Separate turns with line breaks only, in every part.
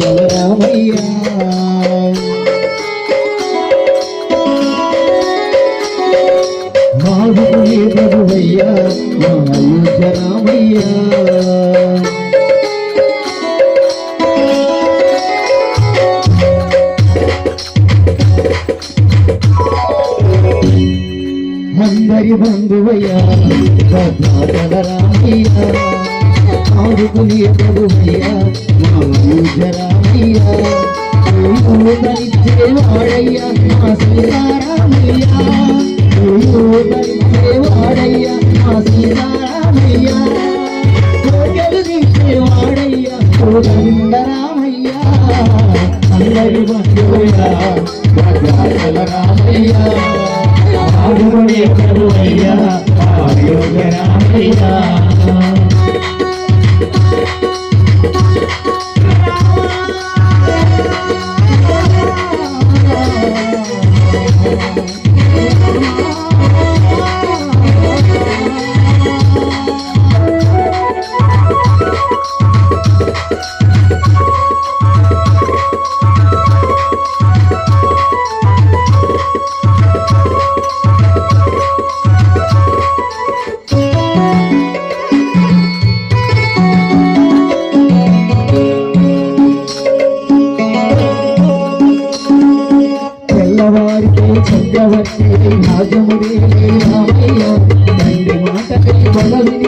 రామయ్య మాధుకునే ప్రభువయ్య మా అయోధ్య రామయ్య. అందరి భద్రాచల రామయ్య ఆదుకునే ప్రభువయ్య మా అయోధ్య రామయ్య ధరించే వాడయ్య మా సీతారామయ్య ధరించే వాడయ్య మా సీతారామయ్య కోటలు తీసే వాడయ్య కోదండరామయ్య అందరి బంధువయ్య భద్రాచల రామయ్య ఆదుకునే ప్రభువయ్య ఆయోగ రామయ్య Thank you.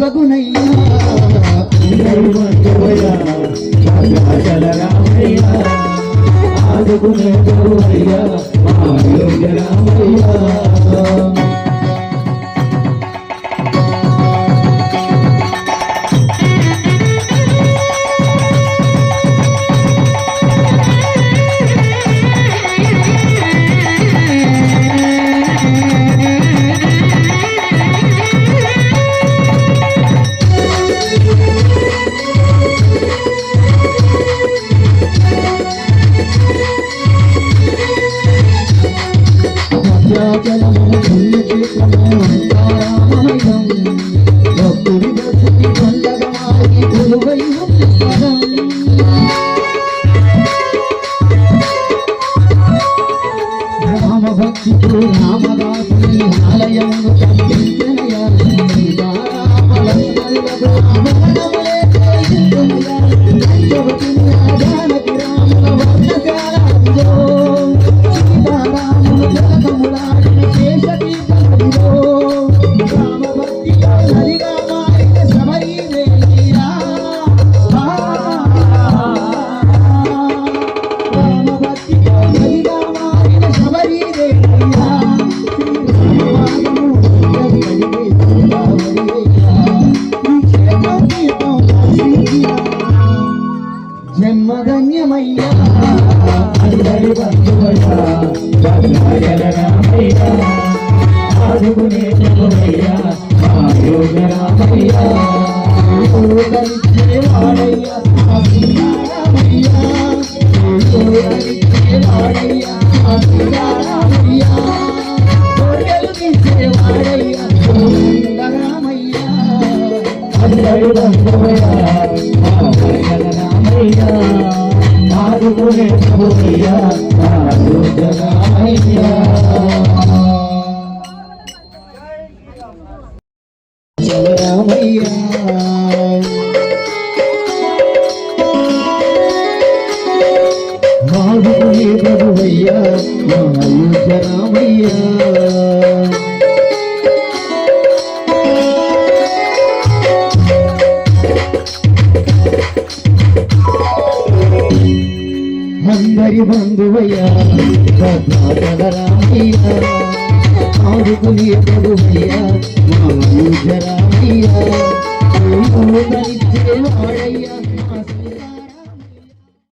అభయమసగునయ్యా ఆదుకునే గురువయ్యా ఆయోగ్య రామయ్యా భద్రాచలము పుణ్యక్షేత్రము భక్తుడి కొలువై రామ రామదాసుని ఆలయమును ఆదుకునే ప్రభువయ్యా ఆయోగ రామయ్య వాడయ్యా సీతారామయ్యా వాడయ్యా సీతారామయ్యా కోరికలు తీసేవాడయ్యా రామయ్యా అందరి బంధువయ్యా ఆయోగ ఆదుకునే ప్రభువయ్యా ఆయోగ రామయ్య రామయ్య మాడుకునే ప్రభువయ్యా మా అయోధ్య రామయ్యా అందరి బంధువయ్యా పద్మాపద రామయ్యా ఆడుకునే ప్రభువయ్యా మా అయోధ్య రామయ్యా వాడయ్యా